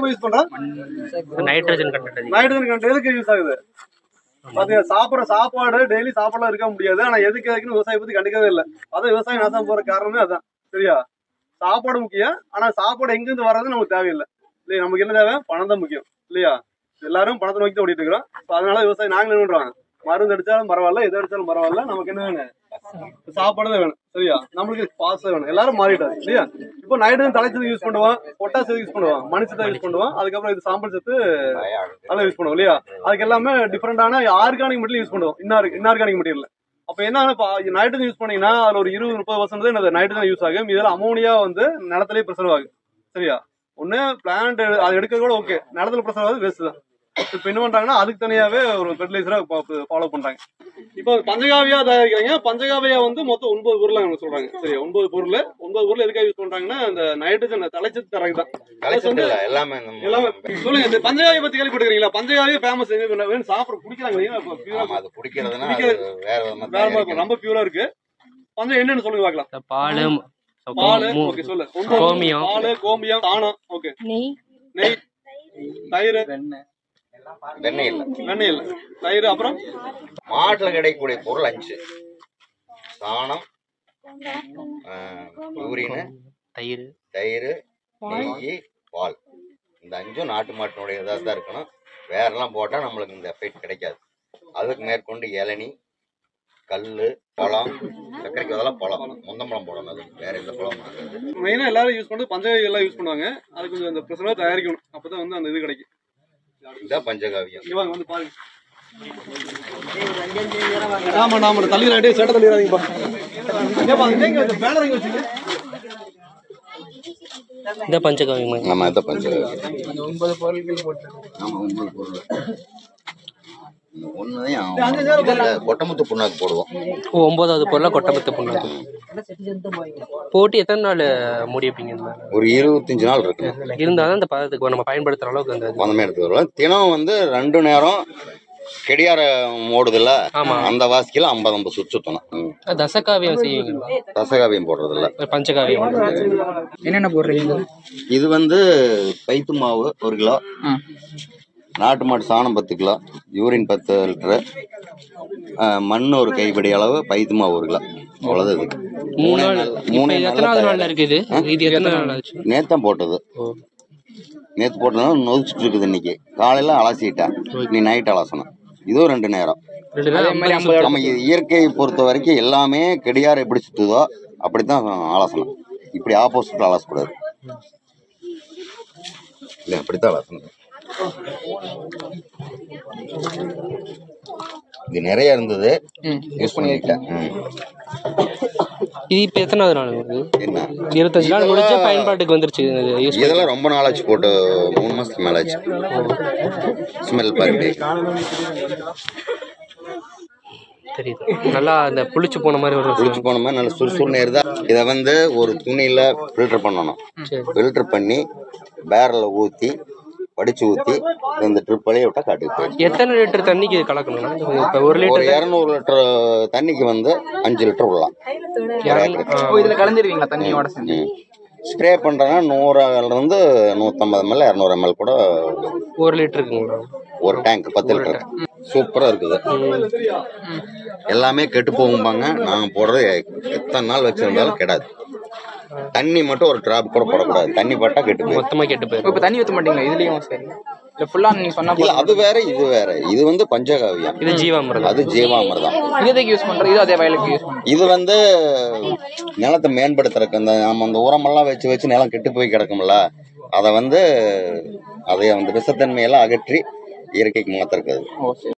எதுக்கு யூஸ் பண்றோம் nitrogen content nitrogen content எதுக்கு யூஸ் ஆகுது? பாத்தீங்க சாப்பிடுற சாப்பாடு டெய்லி சாப்பாடுலாம் இருக்க முடியாது. ஆனா எதுக்கு எதுக்குன்னு விவசாயம் பத்தி கண்டுக்கவே இல்லை. அதான் விவசாயம் நாசம் போற காரணமே அதான். சரியா? சாப்பாடு முக்கியம். ஆனா சாப்பாடு எங்க இருந்து வர்றது நமக்கு தேவையில்லை. இல்லையா? நமக்கு என்ன தேவை? பணம் தான் முக்கியம். இல்லையா? எல்லாரும் பணத்தை நோக்கி தான் ஓடிட்டு இருக்கிறோம். அதனால விவசாயம் நாங்க என்ன பண்றோம்? மருந்து அடிச்சாலும் பரவாயில்ல எது அடிச்சாலும் பரவாயில்ல. நமக்கு என்ன வேணும்? சாப்பாடு தான் வேணும் சரியா? நம்மளுக்கு பாஸ் வேணும். எல்லாரும் மாறிட்டாரு சரியா? இப்போ நைட்ரஜன் தலைச்சது யூஸ் பண்ணுவோம் பொட்டாஸ் யூஸ் பண்ணுவோம் மனுஷத்தை யூஸ் பண்ணுவோம் அதுக்கப்புறம் இது சாம்பல் சத்து அதெல்லாம் யூஸ் பண்ணுவோம் இல்லையா? அதுக்கு எல்லாமே டிஃப்ரெண்டான ஆர்கானிக் மெட்டீரியல் யூஸ் பண்ணுவோம். இன்னார் இன்னார்கானிக் மெட்டீரியல் அப்போ என்ன இப்போ நைட்ரஜன் யூஸ் பண்ணீங்கன்னா அதில் ஒரு இருபது முப்பது பர்சன்ட் தான் நைட்ரஜன் யூஸ் ஆகும். இதில் அமோனியா வந்து நிலத்திலேயே ப்ரெசர்வ் ஆகும் சரியா? ஒன்று பிளான்ட் அது எடுக்க கூட ஓகே நிலத்துல ப்ரெசர்வ் ஆகுது வேஸ்ட் தான். இப்போ என்ன பண்றாங்கன்னா அதுக்கு தனியாவே ஒரு ஃபெர்டிலைசரா ஃபாலோ பண்றாங்க. இப்போ பஞ்சகாவியா தயாரிக்கிறாங்க. பஞ்சகாவியா வந்து மொத்தம் ஒன்பது பொருள் அவங்க சொல்றாங்க. சரியா ஒன்பது பொருள். ஒன்பது பொருள் எதுக்காக யூஸ் பண்றாங்கன்னா அந்த நைட்ரஜன் தலைச்சத்து தரக்கு தான். எல்லாமே சொல்லுங்க இந்த பஞ்சகாவியை பத்தி கேள்விப்பட்டிருக்கீங்களா? பஞ்சகாவிய ஃபேமஸ் வேணும் சாப்பிட குடிக்கிறாங்க குடிக்கிறதுனா. வேற மாதிரி. ரொம்ப பியூரா இருக்கு. பஞ்சம் என்னன்னு சொல்லுங்க பார்க்கலாம். பால் பால் ஓகே சொல்லு. ஒன்பது கோமியம். பால் கோமியம் தானம் ஓகே நெய். நெய். தயிர். வெண்ணெய். இல்ல. வெண்ணெய் இல்ல. தயிர் அப்புறம்? மாட்டுல கிடைக்கக்கூடிய பொருள் அஞ்சு. சாணம் யூரின் தயிர். தயிர் நெய் பால். இந்த அஞ்சும் நாட்டு மாட்டினுடைய இதாக தான் இருக்கணும். வேறெல்லாம் போட்டால் நம்மளுக்கு இந்த எஃபெக்ட் கிடைக்காது. அதுக்கு மேற்கொண்டு இளநி கல் பழம் சர்க்கரைக்கு அதெல்லாம் பழம். முந்தம்பழம் போடணும் அது வேற எந்த பழம் இருக்காது மெயினா எல்லாரும் யூஸ் பண்ணி பஞ்சகாவி எல்லாம் யூஸ் பண்ணுவாங்க. அது கொஞ்சம் அந்த பிரசவா தயாரிக்கணும். அப்பதான் வந்து அந்த இது கிடைக்கும். இதுதான் பஞ்சகாவியம். இங்க வாங்க வந்து பாருங்க. ஆமா நாம தள்ளிடுறாடே சேட்டை தள்ளிடுறாதீங்கப்பா ஏப்பா இந்த பேனர் எங்க வச்சீங்க இந்த பஞ்சகாவியம். ஆமா இதான் பஞ்சகாவியம். ஒன்பது பொருட்கள் போட்டு. ஆமா ஒன்பது பொருள். கொட்டமுத்து புண்ணாக்கு போடுவோம் ஓ ஒன்பதாவது பொருளா கொட்டபத்து புண்ணாக்கு? போட்டு எத்தனை நாள் மூடி வைப்பீங்க? ஒரு இருபத்தஞ்சு நாள் இருக்கு. இருந்தாதான் இந்த பதத்துக்கு நம்ம பயன்படுத்துற அளவுக்கு அந்த. அந்த எடுத்து வருவோம். தினம் வந்து ரெண்டு நேரம் கெடியார ஓடுதுல்ல ஆமா. அந்த வாசிக்கல ஐம்பது ஐம்பது சுத்து சுத்தணும். தசகாவியம் செய்வீங்களா? ரசகாவியம் போடுறது இல்ல பஞ்சகாவியம் என்னென்ன போடுறீங்க? இது வந்து பைத்து மாவு ஒரு கிலோ. நாட்டு மாட்டு சாணம் பத்து கிலோ யூரின் பத்து லிட்டரு மண் ஒரு கைப்பிடி அளவு பைத்து மாவு ஒரு கிலோ. அவ்வளோதான் இது மூணு நாள். மூணே நேத்தான் போட்டது. நேத்து போட்டதுனால நொதிச்சிட்டு இருக்குது இன்னைக்கு. காலையில அலசிட்டேன் நீ நைட் அலசணும். இதுவும் ரெண்டு நேரம். நம்ம இயற்கையை பொறுத்த வரைக்கும் எல்லாமே கெடியார எப்படி சுத்துதோ அப்படித்தான் அலசணும். இப்படி ஆப்போசிட்ல அலசக்கூடாது. இல்லை அப்படித்தான் அலசணும். இது நிறைய இருந்தது. யூஸ் ம். இது இப்ப எத்தனாவது நாள் வருது என்ன? இருபத்தஞ்சு நாள் இதெல்லாம் பயன்பாட்டுக்கு வந்துருச்சு. இதெல்லாம் ரொம்ப நாளாச்சு போட்டு மூணு மாசத்துக்கு மேல ஆச்சு. ஸ்மெல் பாருங்க. தெரியுது. நல்லா அந்த புளிச்சு போன மாதிரி ஒரு குளிச்சு போன மாதிரி நல்ல சுறுசுறுன்னு இருந்தா இதை வந்து ஒரு துணியில ஃபில்டர் பண்ணணும். ஃபில்டர் பண்ணி பேரல்ல ஊத்தி வடிச்சு ஊத்தி இந்த ட்ரிப் வழியை விட்டா காட்டுக்கு போயிடும் எத்தனை லிட்டர் தண்ணிக்கு இப்ப ஒரு லிட்டர் இரநூறு லிட்டர் தண்ணிக்கு வந்து அஞ்சு லிட்டர் விடலாம். இதுல கலந்துருவீங்களா தண்ணியோட சேர்ந்து? ஸ்ப்ரே பண்றேன்னா நூறுல இருந்து நூத்தம்பது எம்எல் இரநூறு எம்எல் கூட ஒரு லிட்டருக்குங்களா? ஒரு டேங்க் பத்து லிட்டர். சூப்பரா இருக்குது. எல்லாமே கெட்டு போகும்பாங்க. நாங்க போடுறது எத்தனை நாள் வச்சிருந்தாலும் கெடாது. தண்ணி மட்டும் ஒரு டிராப் கூட போடக்கூடாது. தண்ணி பட்டா கெட்டு போயிடும் மொத்தமா கெட்டு போயிடும் இப்போ தண்ணி ஊற்ற மாட்டீங்களா? இதுலயும் சரி. இல்ல ஃபுல்லா நீங்க சொன்னா இல்ல அது வேற இது வேற. இது வந்து பஞ்சகாவியம். இது ஜீவாமிர்தம். அது ஜீவாமிர்தம். இது யூஸ் பண்றது இது அதே வயலுக்கு யூஸ் பண்றது இது வந்து நிலத்தை மேம்படுத்துறதுக்கு அந்த நம்ம அந்த உரமெல்லாம் வச்சு வச்சு நிலம் கெட்டு போய் கிடக்கும்ல அதை வந்து அதை அந்த விஷத்தன்மையெல்லாம் அகற்றி இயற்கைக்கு மாத்திருக்குது